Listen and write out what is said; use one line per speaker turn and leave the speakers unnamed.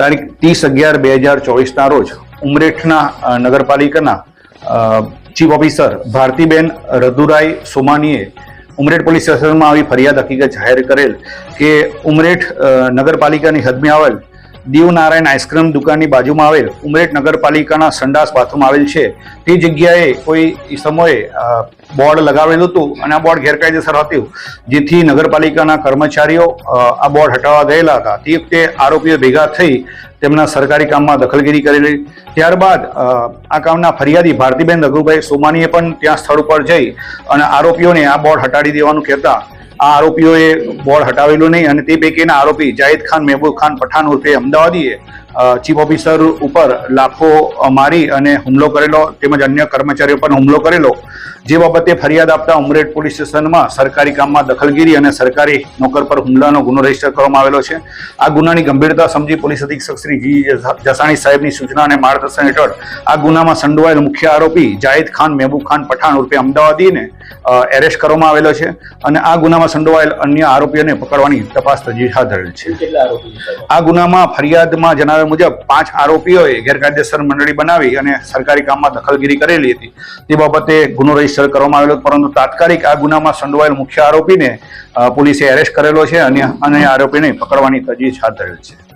તારીખ ત્રીસ અગિયાર બે હજાર ચોવીસના રોજ ઉમરેઠના નગરપાલિકાના ચીફ ઓફિસર ભારતીબેન રધુરાય સોમાનીએ ઉમરેઠ પોલીસ સ્ટેશનમાં આવી ફરિયાદ હકીકત જાહેર કરેલ કે ઉમરેઠ નગરપાલિકાની હદમાં આવેલ દીવનારાયણ આઈસ્ક્રીમ દુકાનની બાજુમાં આવેલ ઉમરેઠ નગરપાલિકાના સંડાસ બાથરૂમ આવેલ છે. તે જગ્યાએ કોઈ સમયે બોર્ડ લગાવેલું હતું અને આ બોર્ડ ગેરકાયદેસર હતું. જેથી નગરપાલિકાના કર્મચારીઓ આ બોર્ડ હટાવવા ગયેલા હતા. તે વખતે આરોપીઓ ભેગા થઈ તેમના સરકારી કામમાં દખલગીરી કરેલી. ત્યારબાદ આ કામના ફરિયાદી ભારતીબેન રઘુભાઈ સોમાનીએ પણ ત્યાં સ્થળ ઉપર જઈ અને આરોપીઓને આ બોર્ડ હટાડી દેવાનું કહેતા આ આરોપીઓએ બોર્ડ હટાવેલું નહીં અને તે પૈકીના આરોપી જાહિદ ખાન, મહેબૂબ ખાન, પઠાણ ઉર્ફે અમદાવાદીએ ચીફ ઓફિસર ઉપર લાખો મારી અને હુમલો કરેલો તેમજ અન્ય કર્મચારીઓ પર હુમલો કરેલો. જે બાબતે ફરિયાદ આપતા ઉમરેઠ પોલીસ સ્ટેશનમાં સરકારી કામમાં દખલગીરી અને સરકારી નોકર પર હુમલાનો ગુનો રજિસ્ટર કરવામાં આવેલો છે. આ ગુનાની ગંભીરતા સમજી પોલીસ અધિક્ષક શ્રી જી જસાણી સાહેબની સૂચના અને માર્ગદર્શન હેઠળ આ ગુનામાં સંડોવાયેલ મુખ્ય આરોપી જાહિદ ખાન, મહેબૂબ ખાન, પઠાણ ઉર્ફે અમદાવાદીને એરેસ્ટ કરવામાં આવેલો છે. અને આ ગુનામાં સંડોવાયેલ અન્ય આરોપીઓને પકડવાની તપાસ તજવીજ હાથ ધરેલ છે? આ ગુનામાં ફરિયાદમાં જણાવ્યા મુજબ પાંચ આરોપીઓએ ગેરકાયદેસર મંડળી બનાવી અને સરકારી કામમાં દખલગીરી કરેલી હતી. તે બાબતે ગુનો રજિસ્ટર કરવામાં આવેલો પરંતુ તાત્કાલિક આ ગુનામાં સંડોવાયેલ મુખ્ય આરોપીને પોલીસે એરેસ્ટ કરેલો છે અને અન્ય આરોપીને પકડવાની તજવીજ હાથ ધરેલ છે.